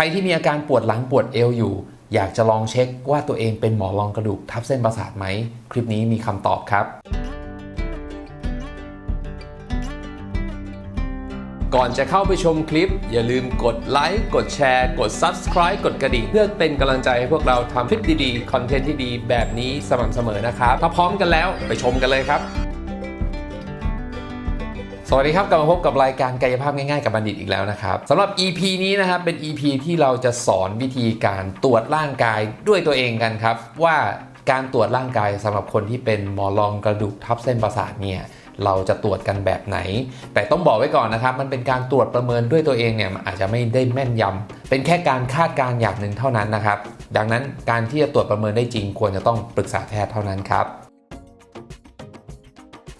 ใครที่มีอาการปวดหลังปวดเอวอยู่ อยากจะลองเช็คว่าตัวเองเป็นหมอรองกระดูกทับเส้นประสาทไหม คลิปนี้มีคำตอบครับ ก่อนจะเข้าไปชมคลิป อย่าลืมกดไลค์กดแชร์ กด Subscribe กดกระดิ่งเพื่อเป็นกำลังใจให้พวกเราทำคลิปดีๆ คอนเทนต์ที่ดีแบบนี้สม่ำเสมอนะครับ ถ้าพร้อมกันแล้วไปชมกันเลยครับ สวัสดีครับกลับมาพบกับรายการกายภาพง่ายๆกับบัณฑิตอีกแล้วนะครับสำหรับ EP นี้นะครับเป็น EP ที่เราจะสอนวิธีการตรวจร่างกายด้วยตัวเองกันครับ ว่าการตรวจร่างกายสำหรับคนที่เป็นมอรองกระดูกทับเส้นประสาทเนี่ยเราจะตรวจกันแบบไหน แต่ต้องบอกไว้ก่อนนะครับ มันเป็นการตรวจประเมินด้วยตัวเองเนี่ยมันอาจจะไม่ได้แม่นยำเป็นแค่การคาดการณ์อย่างหนึ่งเท่านั้นนะครับ ดังนั้นการที่จะตรวจประเมินได้จริง ควรจะต้องปรึกษาแพทย์เท่านั้นครับ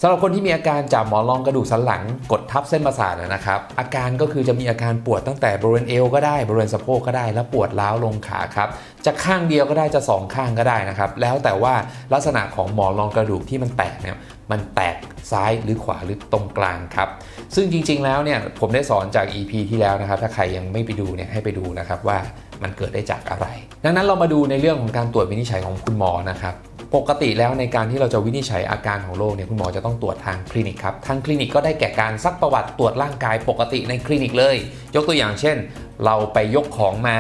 สำหรับคนที่มีอาการจากหมอนรองกระดูกสันหลังกดทับเส้นประสาทนะครับ อาการก็คือจะมีอาการปวดตั้งแต่บริเวณเอวก็ได้บริเวณสะโพกก็ได้ แล้วปวดล้าวลงขาครับจะข้างเดียวก็ได้จะสองข้างก็ได้นะครับแล้วแต่ว่าลักษณะของหมอนรองกระดูกที่มันแตกเนี่ยมันแตกซ้ายหรือขวาหรือตรงกลางครับ ซึ่งจริง ๆ แล้วเนี่ยผมได้สอนจาก EP ที่แล้วนะครับ ถ้าใครยังไม่ไปดูเนี่ยให้ไปดูนะครับว่ามันเกิดได้จากอะไร ดังนั้นเรามาดูในเรื่องของการตรวจวินิจฉัยของคุณหมอนะครับ ปกติแล้วในการที่เราจะวินิจฉัยอาการของโรคเนี่ยคุณหมอจะต้องตรวจทางคลินิกครับทางคลินิกก็ได้แก่การซักประวัติตรวจร่างกายปกติในคลินิกเลย ยกตัวอย่างเช่น เราไปยกของมา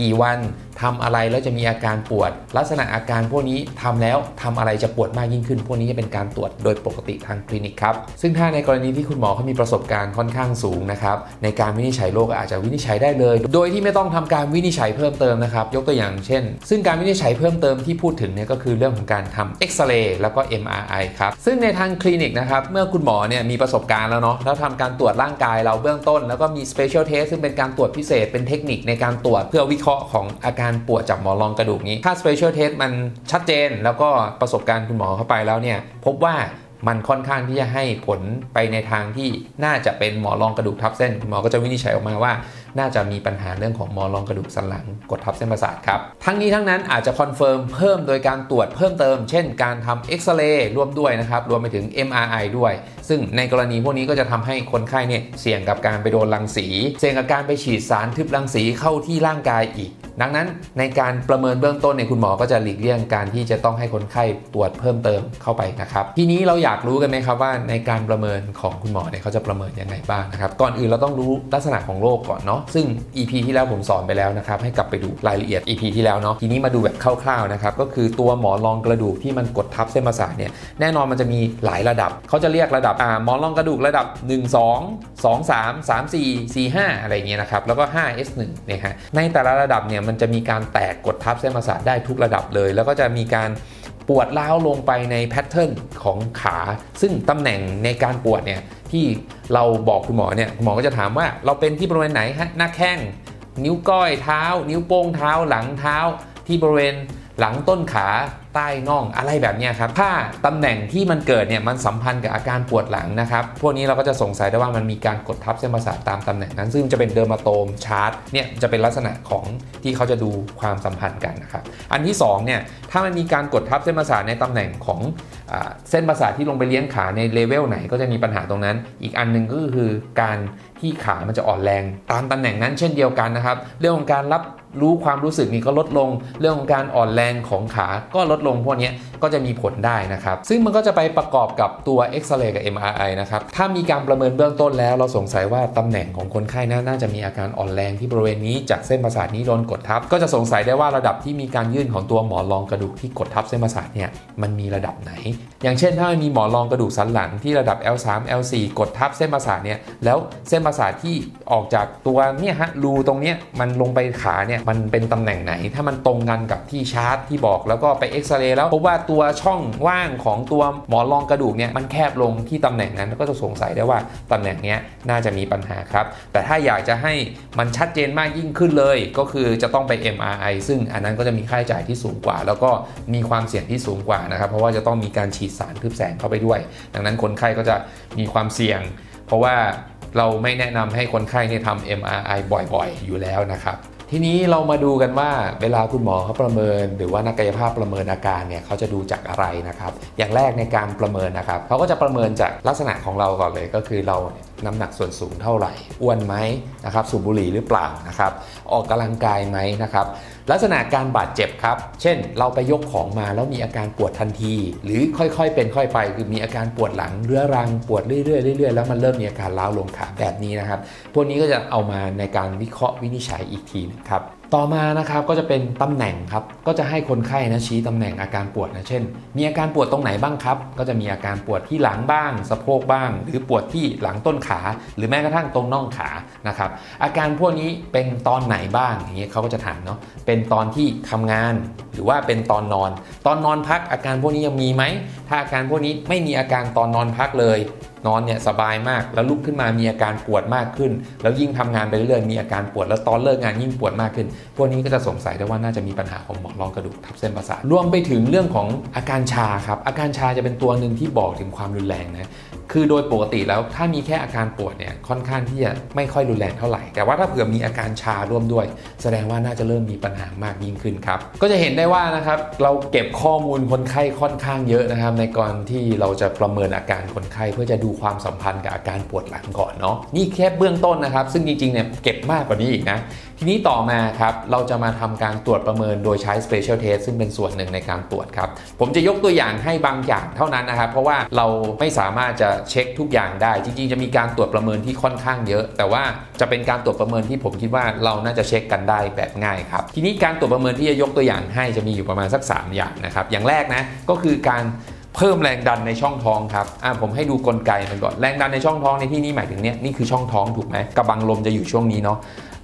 กี่วัน ทำอะไรแล้วจะมีอาการปวด ลักษณะอาการพวกนี้ทำแล้วทำอะไรจะปวดมากยิ่งขึ้น พวกนี้จะเป็นการตรวจโดยปกติทางคลินิกครับ ซึ่งถ้าในกรณีที่คุณหมอเขามีประสบการณ์ค่อนข้างสูงนะครับในการวินิจฉัยโรคอาจจะวินิจฉัยได้เลย โดยที่ไม่ต้องทำการวินิจฉัยเพิ่มเติมนะครับยกตัวอย่างเช่น ซึ่งการวินิจฉัยเพิ่มเติมที่พูดถึงเนี่ยก็คือเรื่องของการทำเอ็กซเรย์แล้วก็ MRI ครับซึ่งในทางคลินิกนะครับเมื่อคุณหมอเนี่ยมีประสบการณ์แล้วเนาะแล้วทำการตรวจร่างกายเราเบื้องต้น แล้วก็มี special test ซึ่งเป็นการตรวจพิเศษเป็นเทคนิคในการตรวจเพื่อวิเคราะห์ของอาการปวดจากหมอนรองกระดูกนี้ ถ้า special test มันชัดเจน แล้วก็ประสบการณ์คุณหมอเข้าไปแล้วเนี่ย พบว่ามันค่อนข้างที่จะให้ผลไปในทางที่น่าจะเป็นหมอรองกระดูกทับเส้น คุณหมอก็จะวินิจฉัยออกมาว่า น่าจะมีปัญหาเรื่องของหมอรองกระดูกสันหลังกดทับเส้นประสาทครับ ทั้งนี้ทั้งนั้นอาจจะคอนเฟิร์มเพิ่มโดยการตรวจเพิ่มเติม เช่นการทำเอ็กซเรย์ร่วมด้วยนะครับ รวมไปถึง MRI ด้วย ซึ่งในกรณีพวกนี้ก็จะทำให้คนไข้เนี่ยเสี่ยงกับการไปโดนรังสี เสี่ยงกับการไปฉีดสารทึบรังสีเข้าที่ร่างกายอีก ดังนั้นในการประเมินเบื้องต้นเนี่ยคุณหมอก็จะหลีกเลี่ยงการที่จะต้องให้คนไข้ตรวจเพิ่มเติมเข้าไปนะครับ ทีนี้เราอยากรู้กันไหมครับว่าในการประเมินของคุณหมอเนี่ยเขาจะประเมินยังไงบ้างนะครับ ก่อนอื่นเราต้องรู้ลักษณะของโรคก่อนเนาะซึ่ง EP ที่แล้วผมสอนไปแล้วนะครับให้กลับไปดูรายละเอียด EP ที่แล้วเนาะทีนี้มาดูแบบคร่าวๆนะครับก็คือตัวหมอนรองกระดูกที่มันกดทับเส้นประสาทเนี่ยแน่นอนมันจะมีหลายระดับเขาจะเรียกระดับอ่าหมอนรองกระดูกระดับ 1 2 2 3 3 4 4 5 อะไรอย่างเงี้ยนะครับแล้วก็ 5S1 เนี่ยฮะในแต่ละระดับเนี่ยมันจะมีการแตกกดทับเส้นประสาทได้ทุกระดับเลย แล้วก็จะมีการปวดร้าวลงไปในแพทเทิร์นของขา ซึ่งตำแหน่งในการปวดเนี่ยที่เราบอกคุณหมอเนี่ยคุณหมอก็จะถามว่าเราเป็นที่บริเวณไหนฮะหน้าแข้งนิ้วก้อยเท้า นิ้วโป้งเท้าหลังเท้า ที่บริเวณหลังต้นขาใต้น่องอะไรแบบนี้ครับ ถ้าตำแหน่งที่มันเกิดเนี่ยมันสัมพันธ์กับอาการปวดหลังนะครับ พวกนี้เราก็จะสงสัยได้ว่ามันมีการกดทับเส้นประสาทตามตำแหน่งนั้น ซึ่งจะเป็นเดอร์มาโตมชาร์ตเนี่ยจะเป็นลักษณะของที่เขาจะดูความสัมพันธ์กันนะครับ อันที่สองเนี่ยถ้ามันมีการกดทับเส้นประสาทในตำแหน่งของอเส้นประสาทที่ลงไปเลี้ยงขาในเลเวลไหนก็จะมีปัญหาตรงนั้น อีกอันหนึ่งก็คือการที่ขามันจะอ่อนแรง ตามตำแหน่งนั้นเช่นเดียวกันนะครับ เรื่องของการรับ รู้ความรู้สึกนี่ก็ลดลง เรื่องของการอ่อนแรงของขาก็ลดลงพวกนี้ก็จะมีผลได้นะครับ ซึ่งมันก็จะไปประกอบกับตัวเอ็กซเรย์กับ MRI นะครับ ถ้ามีการประเมินเบื้องต้นแล้ว เราสงสัยว่าตำแหน่งของคนไข้น่าจะมีอาการอ่อนแรงที่บริเวณนี้จากเส้นประสาทนี้โดนกดทับ ก็จะสงสัยได้ว่าระดับที่มีการยื่นของตัวหมอนรองกระดูกที่กดทับเส้นประสาทเนี่ยมันมีระดับไหน อย่างเช่น ถ้ามีหมอนรองกระดูกสันหลังที่ระดับ L3 L4 กดทับเส้นประสาทเนี่ยแล้วเส้นประสาทที่ออกจากตัวเนี่ยฮะรูตรงเนี้ยมันลงไปขาเนี่ยมันเป็นตำแหน่งไหน ถ้ามันตรงกันกับที่ชาร์ตที่บอกแล้วก็ไปเอ็กซเรย์แล้วพบว่าตัวช่องว่างของตัวหมอนรองกระดูกเนี่ยมันแคบลงที่ตำแหน่งนั้นก็จะสงสัยได้ว่าตำแหน่งนี้น่าจะมีปัญหาครับ แต่ถ้าอยากจะให้มันชัดเจนมากยิ่งขึ้นเลย ก็คือจะต้องไป MRI ซึ่งอันนั้นก็จะมีค่าใช้จ่ายที่สูงกว่า แล้วก็มีความเสี่ยงที่สูงกว่านะครับ เพราะว่าจะต้องมีการฉีดสารทึบแสงเข้าไปด้วย ดังนั้นคนไข้ก็จะมีความเสี่ยง เพราะว่าเราไม่แนะนำให้คนไข้เนี่ยทำ MRI บ่อยๆ อยู่แล้วนะครับ ทีนี้เรามาดูกันว่าเวลาคุณหมอเขาประเมิน หรือว่านักกายภาพประเมินอาการเนี่ยเขาจะดูจากอะไรนะครับ อย่างแรกในการประเมินนะครับเขาก็จะประเมินจากลักษณะของเราก่อนเลยก็คือเรา น้ำหนักส่วนสูงเท่าไหร่ อ้วนไหมนะครับ สูบบุหรี่หรือเปล่านะครับ ออกกำลังกายไหมนะครับ ลักษณะการบาดเจ็บครับ เช่น เราไปยกของมาแล้วมีอาการปวดทันที หรือค่อยๆ เป็นค่อยไป คือมีอาการปวดหลังเรื้อรังปวดเรื่อยๆเรื่อยๆแล้วมันเริ่มมีอาการล้าวลงขาแบบนี้นะครับ พวกนี้ก็จะเอามาในการวิเคราะห์วินิจฉัยอีกทีนะครับ ต่อมานะครับก็จะเป็นตำแหน่งครับก็จะให้คนไข้นะชี้ตำแหน่งอาการปวดนะเช่น มีอาการปวดตรงไหนบ้างครับ ก็จะมีอาการปวดที่หลังบ้าง สะโพกบ้าง หรือปวดที่หลังต้นขา หรือแม้กระทั่งตรงน่องขานะครับอาการพวกนี้เป็นตอนไหนบ้างอย่างเงี้ยเขาก็จะถามเนาะเป็นตอนที่ทำงาน หรือว่าเป็นตอนนอน ตอนนอนพักอาการพวกนี้ยังมีไหมถ้าอาการพวกนี้ไม่มีอาการตอนนอนพักเลยนอนเนี่ยสบายมากแล้วลุกขึ้นมามีอาการปวดมากขึ้น แล้วยิ่งทำงานไปเรื่อยๆมีอาการปวดแล้วตอนเลิกงานยิ่งปวดมากขึ้น พวกนี้ก็จะสงสัยได้ว่าน่าจะมีปัญหาของหมอนรองกระดูกทับเส้นประสาทรวมไปถึงเรื่องของอาการชาครับอาการชาจะเป็นตัวหนึ่งที่บอกถึงความรุนแรงนะ คือโดยปกติแล้วถ้ามีแค่อาการปวดเนี่ยค่อนข้างที่จะไม่ค่อยรุนแรงเท่าไหร่ แต่ว่าถ้าเผื่อมีอาการชาร่วมด้วย แสดงว่าน่าจะเริ่มมีปัญหามากยิ่งขึ้นครับ ก็จะเห็นได้ว่านะครับเราเก็บข้อมูลคนไข้ค่อนข้างเยอะนะครับ ในก่อนที่เราจะประเมินอาการคนไข้เพื่อจะดูความสัมพันธ์กับอาการปวดหลังก่อนเนาะนี่แค่เบื้องต้นนะครับ ซึ่งจริงๆเนี่ยเก็บมากกว่านี้อีกนะทีนี้ต่อมาครับเราจะมาทำการตรวจประเมินโดยใช้ special test ซึ่งเป็นส่วนหนึ่งในการตรวจครับผมจะยกตัวอย่างให้บางอย่างเท่านั้นนะครับ เพราะว่าเราไม่สามารถจะเช็คทุกอย่างได้ จริง ๆ จะมีการตรวจประเมินที่ค่อนข้างเยอะ แต่ว่าจะเป็นการตรวจประเมินที่ผมคิดว่าเราน่าจะเช็คกันได้แบบง่ายครับ ทีนี้การตรวจประเมินที่จะยกตัวอย่างให้จะมีอยู่ประมาณสัก 3 อย่างนะครับ อย่างแรกนะก็คือการเพิ่มแรงดันในช่องท้องครับ อ่าผมให้ดูกลไกมันก่อน แรงดันในช่องท้องในที่นี้หมายถึงเนี่ยนี่คือช่องท้องถูกไหมกระบังลมจะอยู่ช่วงนี้เนาะ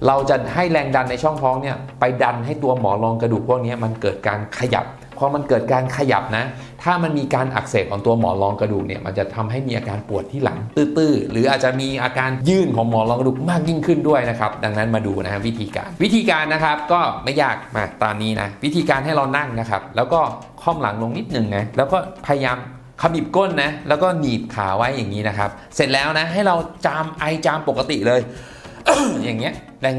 เราจะให้แรงดันในช่องท้องเนี่ยไปดันให้ตัวหมอนรองกระดูกพวกนี้มันเกิดการขยับ พอมันเกิดการขยับนะ ถ้ามันมีการอักเสบของตัวหมอนรองกระดูกเนี่ย มันจะทำให้มีอาการปวดที่หลังตื้อๆ หรืออาจจะมีอาการยื่นของหมอนรองกระดูกมากยิ่งขึ้นด้วยนะครับ ดังนั้นมาดูนะฮะวิธีการ วิธีการนะครับก็ไม่ยากมาตามนี้นะ วิธีการให้เรานั่งนะครับ แล้วก็ค่อมหลังลงนิดหนึ่งนะ แล้วก็พยายามขมิบก้นนะ แล้วก็หนีบขาไว้อย่างนี้นะครับ เสร็จแล้วนะ ให้เราจามไอจามปกติเลย อย่างเงี้ย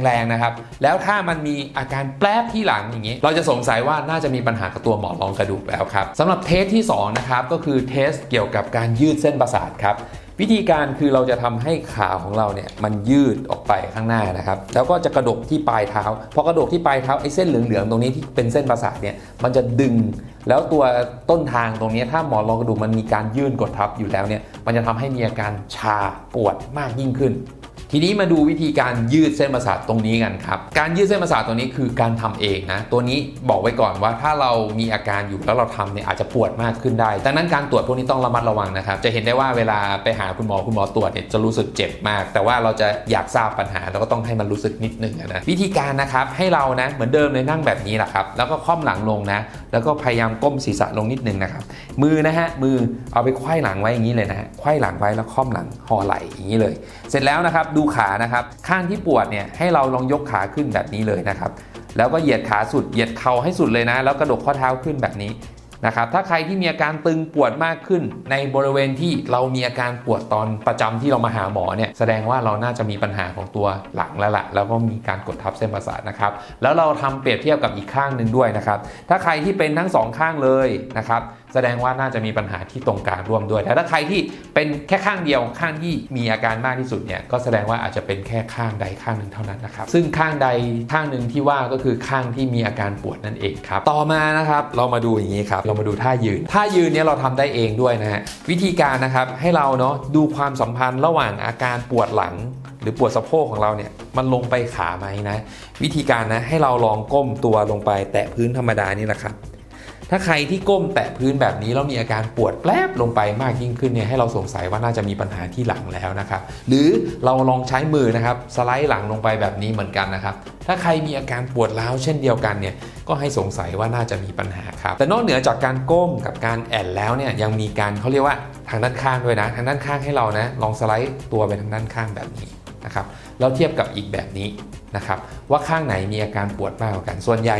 แรงๆนะครับ แล้วถ้ามันมีอาการแปรบที่หลังอย่างนี้ยเราจะสงสัยว่าน่าจะมีปัญหากับตัวหมอนรองกระดูกแล้วครับสำหรับเทสที่สองนะครับก็คือเทสเกี่ยวกับการยืดเส้นประสาทครับวิธีการคือเราจะทำให้ขาของเราเนี่ยมันยืดออกไปข้างหน้านะครับ แล้วก็จะกระดกที่ปลายเท้าพอกระดกที่ปลายเท้าไอ้เส้นเหลืองๆตรงนี้ที่เป็นเส้นประสาทเนี่ยมันจะดึง แล้วตัวต้นทางตรงนี้ถ้าหมอนรองกระดูกมันมีการยื่นกดทับอยู่แล้วเนี่ยมันจะทำให้มีอาการชาปวดมากยิ่งขึ้น ทีนี้มาดูวิธีการยืดเส้นประสาทตรงนี้กันครับ การยืดเส้นประสาทตรงนี้คือการทำเองนะ ตัวนี้บอกไว้ก่อนว่าถ้าเรามีอาการอยู่แล้วเราทำเนี่ยอาจจะปวดมากขึ้นได้ดังนั้นการตรวจพวกนี้ต้องระมัดระวังนะครับ จะเห็นได้ว่าเวลาไปหาคุณหมอคุณหมอตรวจเนี่ยจะรู้สึกเจ็บมาก แต่ว่าเราจะอยากทราบปัญหาเราก็ต้องให้มันรู้สึกนิดนึงนะ วิธีการนะครับให้เรานะเหมือนเดิมเลยนั่งแบบนี้แหละครับ แล้วก็ค่อมหลังลงนะ แล้วก็พยายามก้มศีรษะลงนิดนึงนะครับ มือนะฮะมือเอาไปไขว้หลังไว้อย่างนี้เลยนะฮะไขว้หลังไว้แล้วค่อมหลังห่อไหล่อย่างนี้เลย เสร็จแล้วนะครับดูขานะครับ ข้างที่ปวดเนี่ยให้เราลองยกขาขึ้นแบบนี้เลยนะครับ แล้วก็เหยียดขาสุด เหยียดเข่าให้สุดเลยนะ แล้วกระดกข้อเท้าขึ้นแบบนี้นะครับ ถ้าใครที่มีอาการตึงปวดมากขึ้น ในบริเวณที่เรามีอาการปวดตอนประจำที่เรามาหาหมอเนี่ยแสดงว่าเราน่าจะมีปัญหาของตัวหลังแล้วละ่ะแล้วก็มีการกดทับเส้นประสาทนะครับ แล้วเราทำเปรียบเทียบกับอีกข้างหนึ่งด้วยนะครับ ถ้าใครที่เป็นทั้งสองข้างเลยนะครับ แสดงว่าน่าจะมีปัญหาที่ตรงกลางร่วมด้วย แต่ถ้าใครที่เป็นแค่ข้างเดียวข้างที่มีอาการมากที่สุดเนี่ยก็แสดงว่าอาจจะเป็นแค่ข้างใดข้างหนึ่งเท่านั้นนะครับ ซึ่งข้างใดข้างหนึ่งที่ว่าก็คือข้างที่มีอาการปวดนั่นเองครับ ต่อมานะครับเรามาดูอย่างนี้ครับ เรามาดูท่ายืน ท่ายืนเนี่ยเราทำได้เองด้วยนะฮะ วิธีการนะครับให้เราเนาะดูความสัมพันธ์ระหว่างอาการปวดหลัง หรือปวดสะโพกของเราเนี่ยมันลงไปขาไหมนะ วิธีการนะให้เราลองก้มตัวลงไปแตะพื้นธรรมดานี่แหละครับ ถ้าใครที่ก้มแตะพื้นแบบนี้แล้วมีอาการปวดแปลบลงไปมากยิ่งขึ้นเนี่ยให้เราสงสัยว่าน่าจะมีปัญหาที่หลังแล้วนะครับ หรือเราลองใช้มือนะครับสไลด์หลังลงไปแบบนี้เหมือนกันนะครับ ถ้าใครมีอาการปวดร้าวเช่นเดียวกันเนี่ยก็ให้สงสัยว่าน่าจะมีปัญหาครับ แต่นอกเหนือจากการก้มกับการแอนแล้วเนี่ยยังมีการเขาเรียกว่าทางด้านข้างด้วยนะ ทางด้านข้างให้เรานะลองสไลด์ตัวไปทางด้านข้างแบบนี้นะครับแล้วเทียบกับอีกแบบนี้นะครับว่าข้างไหนมีอาการปวดมากกว่ากันส่วนใหญ่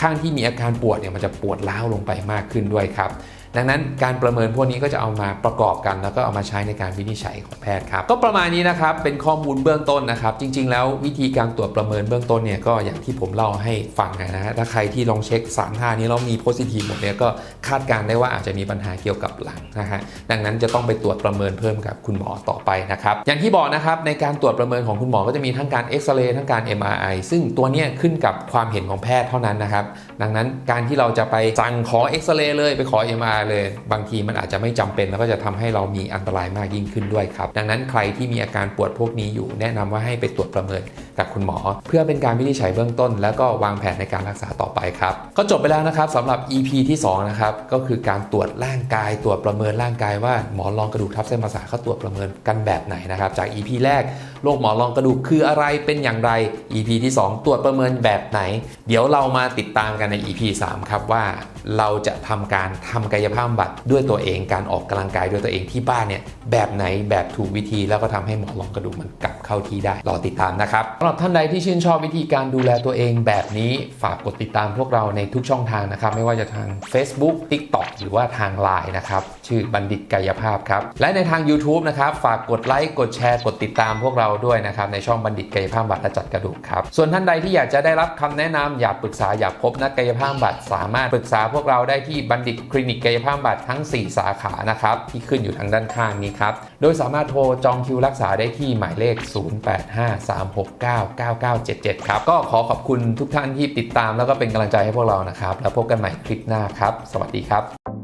ข้างที่มีอาการปวดเนี่ยมันจะปวดร้าวลงไปมากขึ้นด้วยครับ ดังนั้นการประเมินพวกนี้ก็จะเอามาประกอบกัน แล้วก็เอามาใช้ในการวินิจฉัยของแพทย์ครับ ก็ประมาณนี้นะครับ เป็นข้อมูลเบื้องต้นนะครับ จริง ๆ แล้ววิธีการตรวจประเมินเบื้องต้นเนี่ยก็อย่างที่ผมเล่าให้ฟังนะฮะถ้าใครที่ลองเช็ค3ท่านี้แล้วมีโพซิทีฟหมดเนี่ยก็คาดการได้ว่าอาจจะมีปัญหาเกี่ยวกับหลังนะฮะดังนั้นจะต้องไปตรวจประเมินเพิ่มกับคุณหมอต่อไปนะครับอย่างที่บอกนะครับในการตรวจประเมินของคุณหมอก็จะมีทั้งการเอ็กซเรย์ทั้งการ MRI ซึ่งตัวเนี้ยขึ้นกับความเห็นของแพทย์เท่านั้นนะครับดังนั้นการที่เราจะไปสั่งขอเอ็กซเรย์เลยไปขอ MRI เลย บางทีมันอาจจะไม่จำเป็นแล้วก็จะทำให้เรามีอันตรายมากยิ่งขึ้นด้วยครับ ดังนั้นใครที่มีอาการปวดพวกนี้อยู่ แนะนำว่าให้ไปตรวจประเมินกับคุณหมอ เพื่อเป็นการวินิจฉัยเบื้องต้น แล้วก็วางแผนในการรักษาต่อไปครับ ก็จบไปแล้วนะครับสำหรับ EP ที่2นะครับก็คือการตรวจร่างกาย ตรวจประเมินร่างกายว่าหมอนรองกระดูกทับเส้นประสาทเขาตรวจประเมินกันแบบไหนนะครับจาก EP แรกโรคหมอนรองกระดูกคืออะไรเป็นอย่างไร EP ที่ 2 ตรวจประเมินแบบไหน เดี๋ยวเรามาติดตามกันใน EP 3 ครับว่าเราจะทำการทำกายภาพบำบัดด้วยตัวเองการออกกำลังกายด้วยตัวเองที่บ้านเนี่ยแบบไหนแบบถูกวิธีแล้วก็ทำให้หมอนรองกระดูกมันกลับเข้าที่ได้รอติดตามนะครับสำหรับท่านใดที่ชื่นชอบวิธีการดูแลตัวเองแบบนี้ฝากกดติดตามพวกเราในทุกช่องทางนะครับ ไม่ว่าจะทาง Facebook TikTok หรือว่าทาง Line นะครับ ชื่อบัณฑิตกายภาพครับ และในทาง YouTube นะครับ ฝากกดไลค์ กดแชร์ กดติดตามพวกเราด้วยนะครับ ในช่องบัณฑิตกายภาพบำบัดและจัดกระดูกครับ ส่วนท่านใดที่อยากจะได้รับคำแนะนำอยากปรึกษาอยากพบนักกายภาพบำบัดสามารถปรึกษาพวกเราได้ที่บัณฑิตคลินิกกายภาพบำบัดทั้ง 4 สาขานะครับที่ขึ้นอยู่ทางด้านข้างนี้ครับ โดยสามารถโทรจองคิวรักษาได้ที่หมายเลข 0853699977 ครับ ก็ขอขอบคุณทุกท่านที่ติดตามแล้วก็เป็นกำลังใจให้พวกเรานะครับ แล้วพบกันใหม่คลิปหน้าครับ สวัสดีครับ